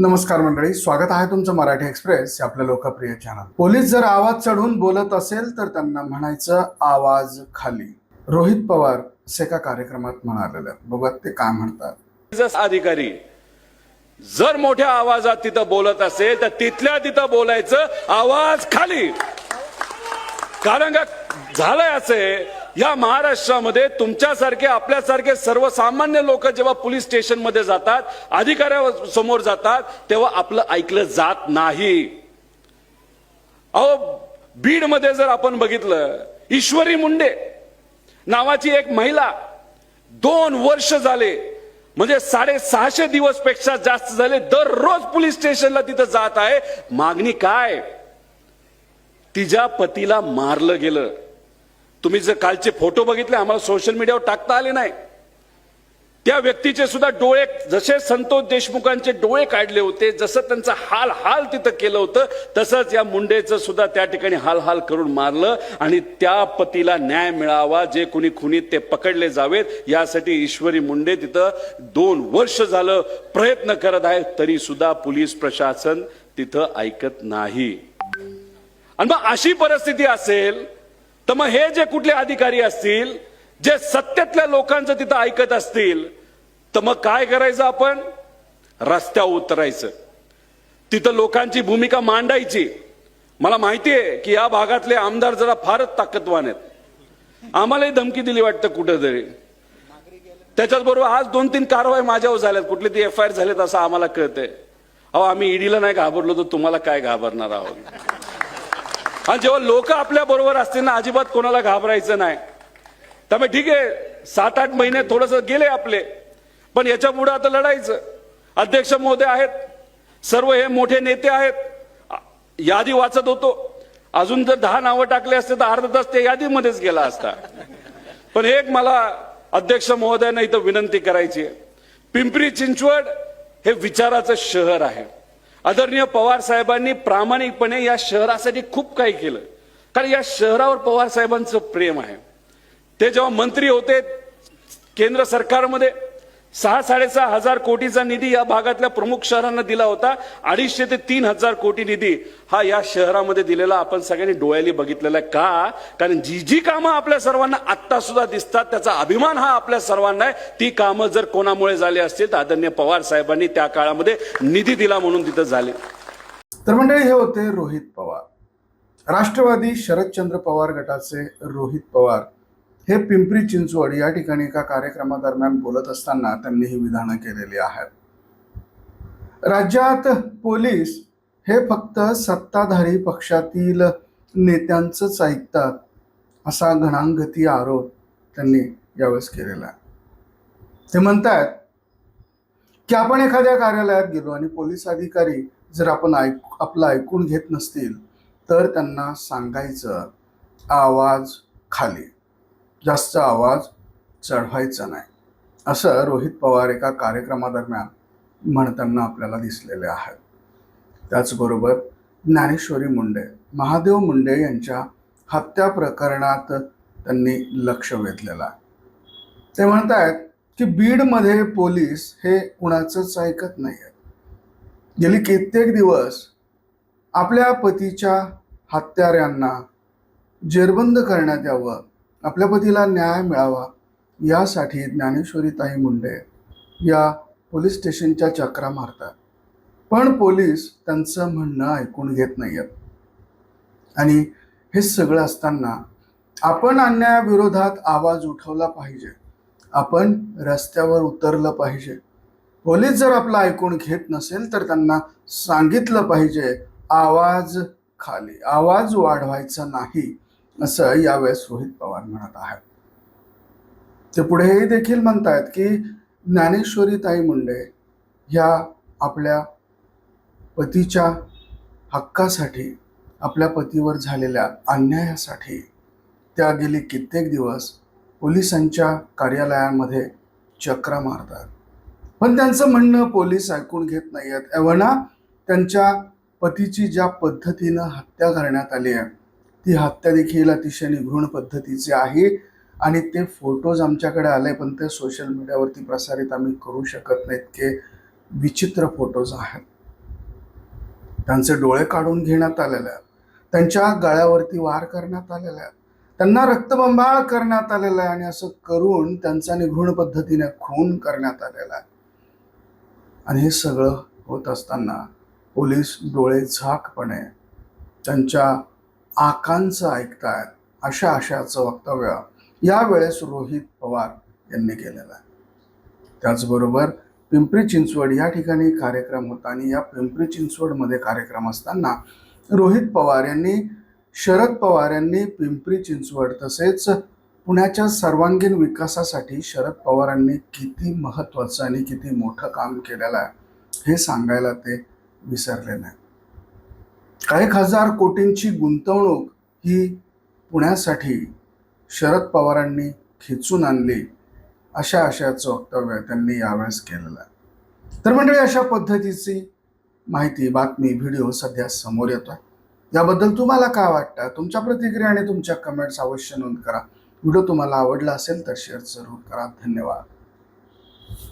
नमस्कार मंडळी स्वागत आहे तुमचं मराठी एक्सप्रेस या आपल्या लोकप्रिय चॅनल पोलीस जर आवाज चढून बोलत असेल तर त्यांना म्हणायचं आवाज खाली. रोहित पवार असे एका कार्यक्रमात म्हणालेलं बघत ते काय म्हणतात. अधिकारी जर मोठ्या आवाजात तिथं बोलत असेल तर तिथल्या तिथं बोलायचं आवाज खाली. कारण का झालंय असे या महाराष्ट्रामध्ये तुमच्यासारखे आपल्यासारखे सर्वसामान्य लोक जेव्हा पोलीस स्टेशनमध्ये जातात अधिकाऱ्या समोर जातात तेव्हा आपलं ऐकलं जात नाही. अहो बीडमध्ये जर आपण बघितलं ईश्वरी मुंडे नावाची एक महिला दोन वर्ष झाले म्हणजे साडेसहाशे दिवसपेक्षा जास्त झाले दररोज पोलीस स्टेशनला तिथं जात आहे. मागणी काय? तिच्या पतीला मारलं गेलं. तुम्ही जर कालचे फोटो बघितले आम्हाला सोशल मीडियावर टाकता आले नाही. त्या व्यक्तीचे सुद्धा डोळे जसे संतोष देशमुखांचे डोळे काढले होते जसं त्यांचं हाल हाल तिथं केलं होतं तसंच या मुंडेचं सुद्धा त्या ठिकाणी हाल हाल करून मारलं आणि त्या पतीला न्याय मिळावा जे कुणी खुनीत ते पकडले जावेत यासाठी ईश्वरी मुंडे तिथं दोन वर्ष झालं प्रयत्न करत आहे तरी सुद्धा पोलीस प्रशासन तिथं ऐकत नाही. आणि मग अशी परिस्थिती असेल तर मग हे जे कुठले अधिकारी असतील जे सत्तेतल्या लोकांचं तिथं ऐकत असतील तर मग काय करायचं आपण? रस्त्यावर उतरायचं. तिथं लोकांची भूमिका मांडायची. मला माहिती आहे की या भागातले आमदार जरा फारच ताकदवान आहेत. आम्हालाही धमकी दिली वाटतं कुठेतरी. त्याच्याच बरोबर आज दोन तीन कारवाई माझ्यावर झाल्यात. कुठली ती एफ आय आर झालेत असं आम्हाला कळतंय. अहो आम्ही ईडीला नाही घाबरलो तर तुम्हाला काय घाबरणार आहोत? आणि जेव्हा लोक आपल्या बरोबर असतील ना अजिबात कोणाला घाबरायचं नाही. त्यामुळे ठीक आहे सात आठ महिने थोडस गेले आपले. पण याच्यापुढे आता लढायचं. अध्यक्ष महोदय आहेत. सर्व हे मोठे नेते आहेत. यादी वाचत होतो. अजून जर दहा नावं टाकले असते तर अर्धा तास ते यादीमध्येच गेला असता. पण एक मला अध्यक्ष महोदयांना इथं विनंती करायची आहे. पिंपरी चिंचवड हे विचाराचं शहर आहे. आदरणीय पवार साहेबांनी प्रामाणिकपणे या शहरासाठी खूप काही केलं. कारण या शहरावर पवार साहेबांचं प्रेम आहे. ते जेव्हा मंत्री होते केंद्र सरकारमध्ये सहा साडेसहा हजार कोटीचा निधी या भागातल्या प्रमुख शहरांना दिला होता. अडीचशे ते तीन हजार कोटी निधी हा या शहरामध्ये दिलेला. आपण सगळ्यांनी डोळ्याली बघितलेला आहे का? कारण जी जी कामं आपल्या सर्वांना आत्ता सुद्धा दिसतात त्याचा अभिमान हा आपल्या सर्वांना आहे. ती कामं जर कोणामुळे झाली असतील तर आदरणीय पवार साहेबांनी त्या काळामध्ये निधी दिला म्हणून तिथं झाले. तर मंडळी हे होते रोहित पवार. राष्ट्रवादी शरदचंद्र पवार गटाचे रोहित पवार. हे पिंपरी चिंचवड या ठिकाणी एका कार्यक्रमादरम्यान बोलत असताना त्यांनी ही विधानं केलेली आहेत. राज्यात पोलीस हे फक्त सत्ताधारी पक्षातील नेत्यांचंच ऐकतात असा घणांगती आरोप त्यांनी यावेळेस केलेला आहे. ते म्हणतात की आपण एखाद्या कार्यालयात गेलो आणि पोलीस अधिकारी जर आपण ऐक आपलं ऐकून घेत नसतील तर त्यांना सांगायचं आवाज खाली. जास्त आवाज चढवायचा नाही. असं रोहित पवार एका कार्यक्रमादरम्यान म्हणताना आपल्याला दिसलेले आहेत. त्याचबरोबर ज्ञानेश्वरी मुंडे महादेव मुंडे यांच्या हत्या प्रकरणात त्यांनी लक्ष वेधलेलं आहे. ते म्हणतायत की बीडमध्ये पोलीस हे कुणाचंच ऐकत नाही आहेत गेली कित्येक दिवस आपल्या पतीच्या हत्याऱ्यांना जेरबंद करण्यात यावं आपल्या पतीला न्याय मिळावा यासाठी ज्ञानेश्वरीताई मुंडे या पोलीस स्टेशनच्या चक्रा मारतात. पण पोलीस त्यांचं म्हणणं ऐकून घेत नाही आहेत आणि हे सगळं असताना आपण अन्यायाविरोधात आवाज उठवला पाहिजे. आपण रस्त्यावर उतरलं पाहिजे. पोलीस जर आपलं ऐकून घेत नसेल तर त्यांना सांगितलं पाहिजे आवाज खाली आवाज वाढवायचा नाही. असं यावेळेस रोहित पवार म्हणत आहेत. ते पुढेही देखील म्हणतायत की ज्ञानेश्वरीताई मुंडे ह्या आपल्या पतीच्या हक्कासाठी आपल्या पतीवर झालेल्या अन्यायासाठी त्या गेली कित्येक दिवस पोलिसांच्या कार्यालयांमध्ये चक्रा मारतात. पण त्यांचं म्हणणं पोलीस ऐकून घेत नाही आहेत एव्हाना त्यांच्या पतीची ज्या पद्धतीनं हत्या करण्यात आली आहे ती हत्या देखील अतिशय निघृण पद्धतीची आहे. आणि ते फोटोज आमच्याकडे आले पण ते सोशल मीडियावरती प्रसारित आम्ही करू शकत नाही इतके विचित्र फोटोज आहेत. त्यांचे डोळे काढून घेण्यात आलेले आहेत. त्यांच्या गळ्यावरती वार करण्यात आलेला आहेत. त्यांना रक्तबंबाळ करण्यात आलेलं आहे आणि असं करून त्यांचा निघृण पद्धतीने खून करण्यात आलेला आहे. आणि हे सगळं होत असताना पोलीस डोळे झाकपणे त्यांच्या आकांचं ऐकतायत अशा आशयाचं वक्तव्य यावेळेस रोहित पवार यांनी केलेलं आहे. त्याचबरोबर पिंपरी चिंचवड या ठिकाणी कार्यक्रम होता आणि या पिंपरी चिंचवडमध्ये कार्यक्रम असताना रोहित पवार यांनी शरद पवार यांनी पिंपरी चिंचवड तसेच पुण्याच्या सर्वांगीण विकासासाठी शरद पवारांनी किती महत्त्वाचं आणि किती मोठं काम केलेलं आहे हे सांगायला ते विसरले नाही एक हजार कोटींची गुंतवणूक ही पुण्यासाठी शरद पवारांनी खेचून आणली अशा आशयाचं वक्तव्य त्यांनी यावेळेस केलेलं आहे. तर मंडळी अशा पद्धतीची माहिती बातमी व्हिडिओ सध्या समोर येतो आहे याबद्दल तुम्हाला काय वाटतं? तुमच्या प्रतिक्रिया आणि तुमच्या कमेंट्स अवश्य नोंद करा. व्हिडिओ तुम्हाला आवडला असेल तर शेअर जरूर करा. धन्यवाद.